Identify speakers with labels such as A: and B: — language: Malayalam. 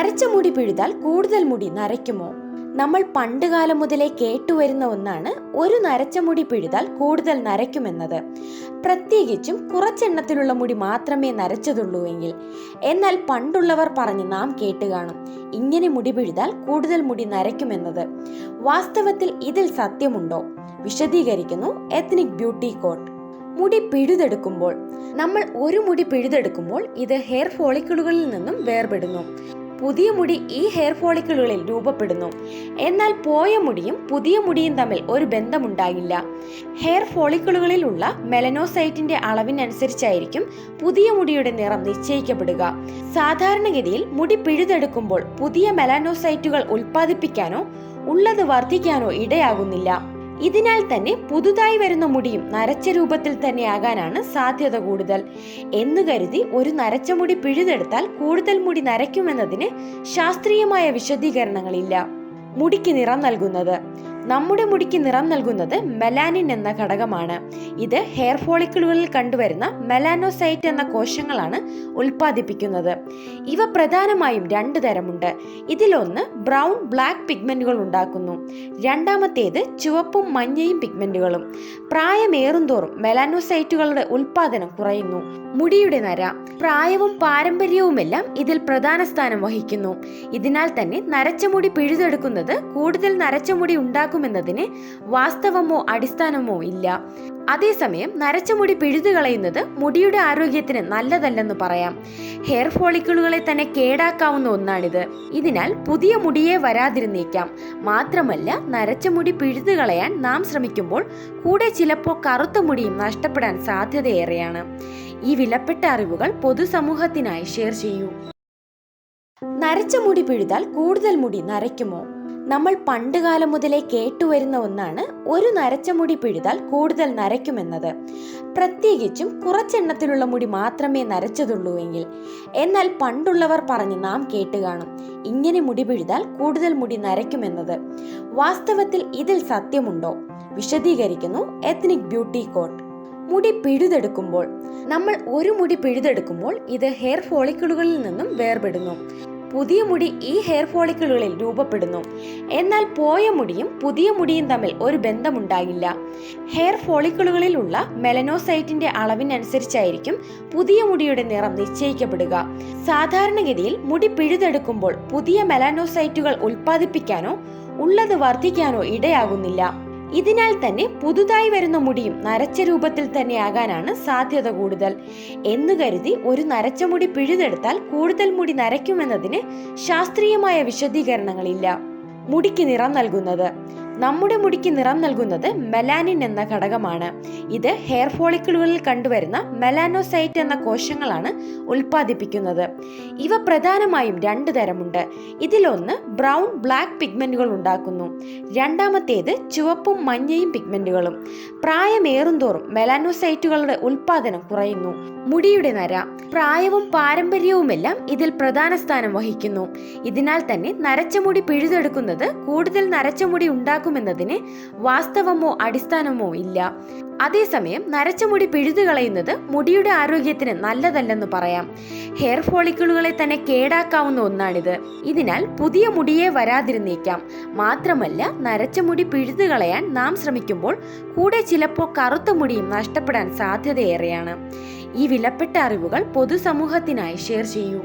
A: നരച്ച മുടി പിഴുതാൽ കൂടുതൽ മുടി നരയ്ക്കുമോ? നമ്മൾ പണ്ടുകാലം മുതലേ കേട്ടുവരുന്ന ഒന്നാണ് ഒരു നരച്ച മുടി പിഴുതാൽ കൂടുതൽ നരയ്ക്കുമെന്നത്. പ്രത്യേകിച്ചും കുറച്ചെണ്ണത്തിലുള്ള മുടി മാത്രമേ നരച്ചതുള്ളൂ എങ്കിൽ. എന്നാൽ പണ്ടുള്ളവർ പറഞ്ഞ് നാം കേട്ട് കാണും ഇങ്ങനെ മുടി പിഴുതാൽ കൂടുതൽ മുടി നരയ്ക്കുമെന്നത്. വാസ്തവത്തിൽ ഇതിൽ സത്യമുണ്ടോ? വിശദീകരിക്കുന്നു എത്നിക് ബ്യൂട്ടി കോട്ട്. മുടി പിഴുതെടുക്കുമ്പോൾ നമ്മൾ ഒരു മുടി പിഴുതെടുക്കുമ്പോൾ ഇത് ഹെയർ ഫോളിക്കിളുകളിൽ നിന്നും വേർപെടുന്നു. പുതിയ മുടി ഈ ഹെയർ ഫോളിക്കിളുകളിൽ രൂപപ്പെടുന്നു. എന്നാൽ പോയ മുടിയും പുതിയ മുടിയും തമ്മിൽ ഒരു ബന്ധമുണ്ടാകില്ല ഹെയർ ഫോളിക്കിളുകളിലുള്ള മെലനോസൈറ്റിന്റെ അളവിനനുസരിച്ചായിരിക്കും പുതിയ മുടിയുടെ നിറം നിശ്ചയിക്കപ്പെടുക. സാധാരണഗതിയിൽ മുടി പിഴുതെടുക്കുമ്പോൾ പുതിയ മെലാനോസൈറ്റുകൾ ഉൽപ്പാദിപ്പിക്കാനോ ഉള്ളത് വർദ്ധിക്കാനോ ഇടയാകുന്നില്ല. ഇതിനാൽ തന്നെ പുതുതായി വരുന്ന മുടിയും നരച്ച രൂപത്തിൽ തന്നെ ആകാനാണ് സാധ്യത കൂടുതൽ. എന്ന് കരുതി ഒരു നരച്ച മുടി പിഴുതെടുത്താൽ കൂടുതൽ മുടി നരയ്ക്കുമെന്നതിന് ശാസ്ത്രീയമായ വിശദീകരണങ്ങളില്ല. മുടിക്ക് നിറം നൽകുന്നത്. നമ്മുടെ മുടിക്ക് നിറം നൽകുന്നത് മെലാനിൻ എന്ന ഘടകമാണ്. ഇത് ഹെയർ ഫോളിക്കിളുകളിൽ കണ്ടുവരുന്ന മെലാനോസൈറ്റ് എന്ന കോശങ്ങളാണ് ഉൽപ്പാദിപ്പിക്കുന്നത്. ഇവ പ്രധാനമായും രണ്ട് തരമുണ്ട്. ഇതിലൊന്ന് ബ്രൗൺ ബ്ലാക്ക് പിഗ്മെന്റുകൾ ഉണ്ടാക്കുന്നു. രണ്ടാമത്തേത് ചുവപ്പും മഞ്ഞയും പിഗ്മെന്റുകളും പ്രായമേറും തോറും മെലാനോസൈറ്റുകളുടെ ഉൽപാദനം കുറയുന്നു. മുടിയുടെ നര പ്രായവും പാരമ്പര്യവുമെല്ലാം ഇതിൽ പ്രധാന സ്ഥാനം വഹിക്കുന്നു. ഇതിനാൽ തന്നെ നരച്ച മുടി പിഴുതെടുക്കുന്നത് കൂടുതൽ നരച്ച മുടി ഉണ്ടാക്കുമെന്നതിന് വാസ്തവമോ അടിസ്ഥാനമോ ഇല്ല. അതേസമയം നരച്ച മുടി പിഴുതു കളയുന്നത് മുടിയുടെ ആരോഗ്യത്തിന് നല്ലതല്ലെന്ന് പറയാം. ഹെയർ ഫോളിക്കിളുകളെ തന്നെ കേടാക്കാവുന്ന ഒന്നാണിത്. ഇതിനാൽ പുതിയ മുടിയെ വരാതിരുന്നേക്കാം. മാത്രമല്ല നരച്ച മുടി പിഴുതു കളയാൻ നാം ശ്രമിക്കുമ്പോൾ കൂടെ ചിലപ്പോൾ കറുത്ത മുടിയും നഷ്ടപ്പെടാൻ സാധ്യതയേറെയാണ്. ഈ വിലപ്പെട്ട അറിവുകൾ പൊതുസമൂഹത്തിനായി ഷെയർ ചെയ്യൂ. നരച്ച മുടി പിഴുതാൽ കൂടുതൽ മുടി നരയ്ക്കുമോ? നമ്മൾ പണ്ടുകാലം മുതലേ കേട്ടുവരുന്ന ഒന്നാണ് ഒരു നരച്ച മുടി പിഴുതാൽ കൂടുതൽ നരയ്ക്കുമെന്നത്. പ്രത്യേകിച്ചും കുറച്ചെണ്ണത്തിലുള്ള മുടി മാത്രമേ നരച്ചതുള്ളൂ എങ്കിൽ. എന്നാൽ പണ്ടുള്ളവർ പറഞ്ഞ് നാം കേട്ടുകാണും ഇങ്ങനെ മുടി പിഴുതാൽ കൂടുതൽ മുടി നരയ്ക്കുമെന്നത്. വാസ്തവത്തിൽ ഇതിൽ സത്യമുണ്ടോ? വിശദീകരിക്കുന്നു എത്നിക് ബ്യൂട്ടി കോട്ട്. മുടി പിഴുതെടുക്കുമ്പോൾ നമ്മൾ ഒരു മുടി പിഴുതെടുക്കുമ്പോൾ ഇത് ഹെയർ ഫോളിക്കിളുകളിൽ നിന്നും വേർപെടുന്നു. പുതിയ മുടി ഈ ഹെയർ ഫോളിക്കിളുകളിൽ രൂപപ്പെടുന്നു. എന്നാൽ പോയ മുടിയും പുതിയ മുടിയും തമ്മിൽ ഒരു ബന്ധമുണ്ടാകില്ല ഹെയർ ഫോളിക്കിളുകളിലുള്ള മെലനോസൈറ്റിന്റെ അളവിനനുസരിച്ചായിരിക്കും പുതിയ മുടിയുടെ നിറം നിശ്ചയിക്കപ്പെടുക. സാധാരണഗതിയിൽ മുടി പിഴുതെടുക്കുമ്പോൾ പുതിയ മെലാനോസൈറ്റുകൾ ഉൽപ്പാദിപ്പിക്കാനോ ഉള്ളത് വർദ്ധിക്കാനോ ഇടയാകുന്നില്ല. ഇതിനാൽ തന്നെ പുതുതായി വരുന്ന മുടിയും നരച്ച രൂപത്തിൽ തന്നെ ആകാനാണ് സാധ്യത കൂടുതൽ. എന്ന് കരുതി ഒരു നരച്ച മുടി പിഴുതെടുത്താൽ കൂടുതൽ മുടി നരയ്ക്കുമെന്നതിന് ശാസ്ത്രീയമായ വിശദീകരണങ്ങളില്ല. മുടിക്ക് നിറം നൽകുന്നത്. നമ്മുടെ മുടിക്ക് നിറം നൽകുന്നത് മെലാനിൻ എന്ന ഘടകമാണ്. ഇത് ഹെയർ ഫോളിക്കിളുകളിൽ കണ്ടുവരുന്ന മെലാനോസൈറ്റ് എന്ന കോശങ്ങളാണ് ഉൽപ്പാദിപ്പിക്കുന്നത്. ഇവ പ്രധാനമായും രണ്ട് തരമുണ്ട്. ഇതിലൊന്ന് ബ്രൗൺ ബ്ലാക്ക് പിഗ്മെന്റുകൾ ഉണ്ടാക്കുന്നു. രണ്ടാമത്തേത് ചുവപ്പും മഞ്ഞയും പിഗ്മെന്റുകളും പ്രായമേറുന്തോറും മെലാനോസൈറ്റുകളുടെ ഉൽപാദനം കുറയുന്നു. മുടിയുടെ നര പ്രായവും പാരമ്പര്യവുമെല്ലാം ഇതിൽ പ്രധാന സ്ഥാനം വഹിക്കുന്നു. ഇതിനാൽ തന്നെ നരച്ച മുടി പിഴുതെടുക്കുന്നത് കൂടുതൽ നരച്ച മുടി ഉണ്ടാക്കുമെന്നതിന് വാസ്തവമോ അടിസ്ഥാനമോ ഇല്ല. അതേസമയം നരച്ച മുടി പിഴുതു കളയുന്നത് മുടിയുടെ ആരോഗ്യത്തിന് നല്ലതല്ലെന്ന് പറയാം. ഹെയർ ഫോളിക്കിളുകളെ തന്നെ കേടാക്കാവുന്ന ഒന്നാണിത്. ഇതിനാൽ പുതിയ മുടിയെ വരാതിരുന്നേക്കാം. മാത്രമല്ല നരച്ച മുടി പിഴുതു കളയാൻ നാം ശ്രമിക്കുമ്പോൾ കൂടെ ചിലപ്പോൾ കറുത്ത മുടിയും നഷ്ടപ്പെടാൻ സാധ്യതയേറെയാണ്. ഈ വിലപ്പെട്ട അറിവുകൾ പൊതുസമൂഹത്തിനായി ഷെയർ ചെയ്യൂ.